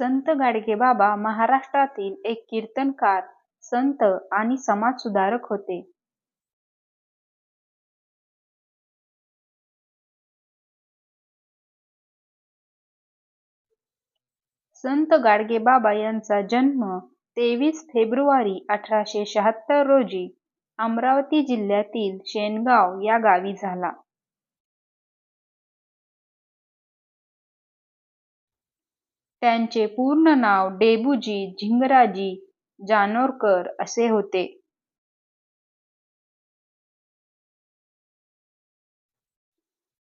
संत गाडगेबाबा महाराष्ट्रातील एक कीर्तनकार, संत आणि समाजसुधारक होते. संत गाडगेबाबा यांचा जन्म तेवीस फेब्रुवारी अठराशे शहात्तर रोजी अमरावती जिल्ह्यातील शेनगाव या गावी झाला. त्यांचे पूर्ण नाव डेबूजी झिंगराजी जानोरकर असे होते.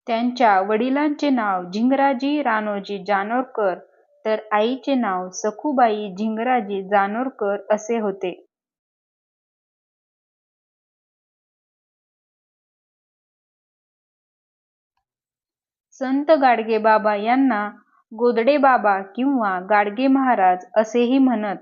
त्यांच्या वडिलांचे नाव झिंगराजी राणोजी जानोरकर तर आईचे नाव सखुबाई झिंगराजी जानोरकर असे होते. संत गाडगेबाबा यांना गोदडेबाबा किंवा गाडगे महाराज असेही म्हणत.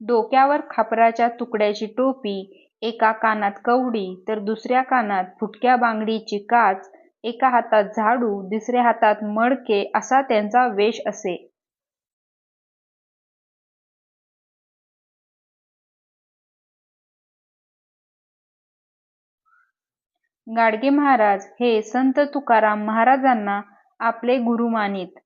डोक्यावर खापराच्या तुकड्याची टोपी, एका कानात कवडी तर दुसऱ्या कानात फुटक्या बांगडीची काच, एका हातात झाडू, दुसऱ्या हातात मडके असा त्यांचा वेष असे. गाडगे महाराज हे संत तुकाराम महाराजांना आपले गुरु मानित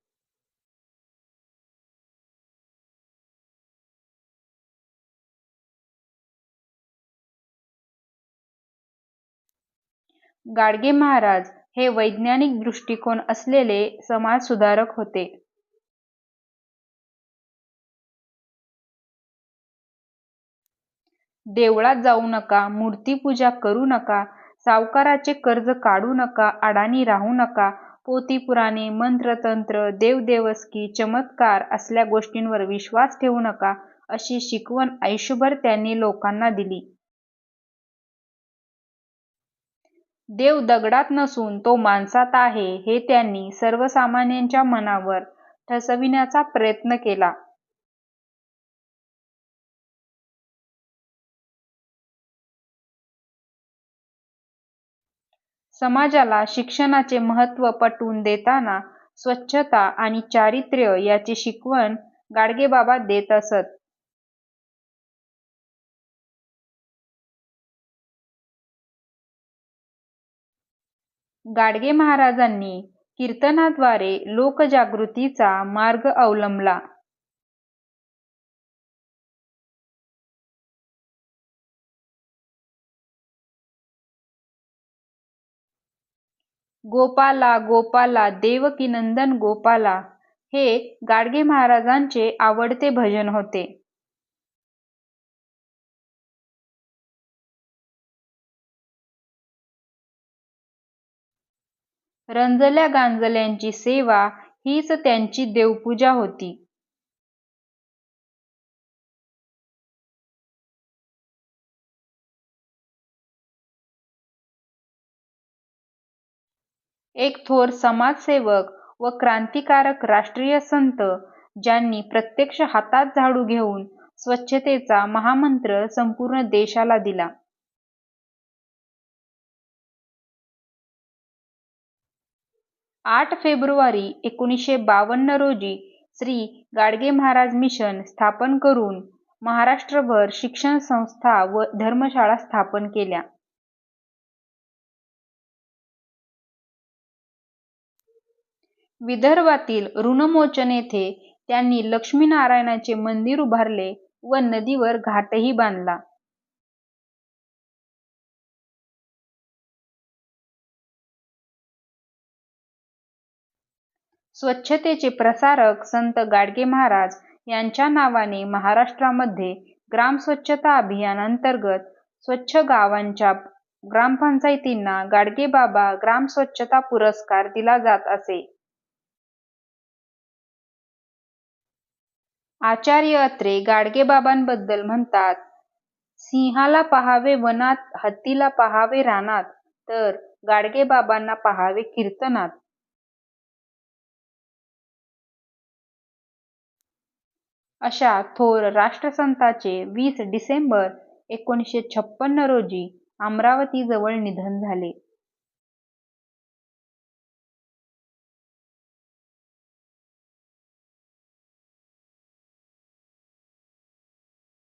गाडगे महाराज हे वैज्ञानिक दृष्टिकोन असलेले समाजसुधारक होते. देवळात जाऊ नका, मूर्तीपूजा करू नका, सावकाराचे कर्ज काढू नका, अडाणी राहू नका, पोथी-पुराणे, मंत्र-तंत्र, देवदेवस्की, चमत्कार असल्या गोष्टींवर विश्वास ठेवू नका अशी शिकवण आयुष्यभर त्यांनी लोकांना दिली. देव दगडात नसून तो माणसात आहे हे त्यांनी सर्वसामान्यांच्या मनावर ठसविण्याचा प्रयत्न केला. समाजाला शिक्षणाचे महत्त्व पटवून देताना स्वच्छता आणि चारित्र्य याची शिकवण गाडगेबाबा देत असत. गाडगे महाराजांनी कीर्तनाद्वारे लोकजागृतीचा मार्ग अवलंबला. गोपाला गोपाला देवकीनंदन गोपाला हे गाडगे महाराजांचे आवडते भजन होते. रंजल्या गांजल्यांची सेवा हीच त्यांची देवपूजा होती. एक थोर समाजसेवक व क्रांतिकारक राष्ट्रीय संत ज्यांनी प्रत्यक्ष हातात झाडू घेऊन स्वच्छतेचा महामंत्र संपूर्ण देशाला दिला. आठ फेब्रुवारी एकोणीसशे बावन्न रोजी श्री गाडगे महाराज मिशन स्थापन करून महाराष्ट्रभर शिक्षण संस्था व धर्मशाळा स्थापन केल्या. विदर्भातील ऋणमोचन येथे त्यांनी लक्ष्मीनारायणाचे मंदिर उभारले व नदीवर घाटही बांधला. स्वच्छतेचे प्रसारक संत गाडगे महाराज यांच्या नावाने महाराष्ट्रामध्ये ग्रामस्वच्छता अभियान अंतर्गत स्वच्छ गावांच्या ग्रामपंचायतींना गाडगेबाबा ग्रामस्वच्छता पुरस्कार दिला जात असे. आचार्य अत्रे गाडगेबाबांबद्दल म्हणतात, सिंहाला पहावे वनात, हत्तीला पहावे रानात, तर गाडगेबाबांना पहावे कीर्तनात. अशा थोर राष्ट्रसंताचे वीस डिसेंबर एकोणीसशे छप्पन्न रोजी अमरावतीजवळ निधन झाले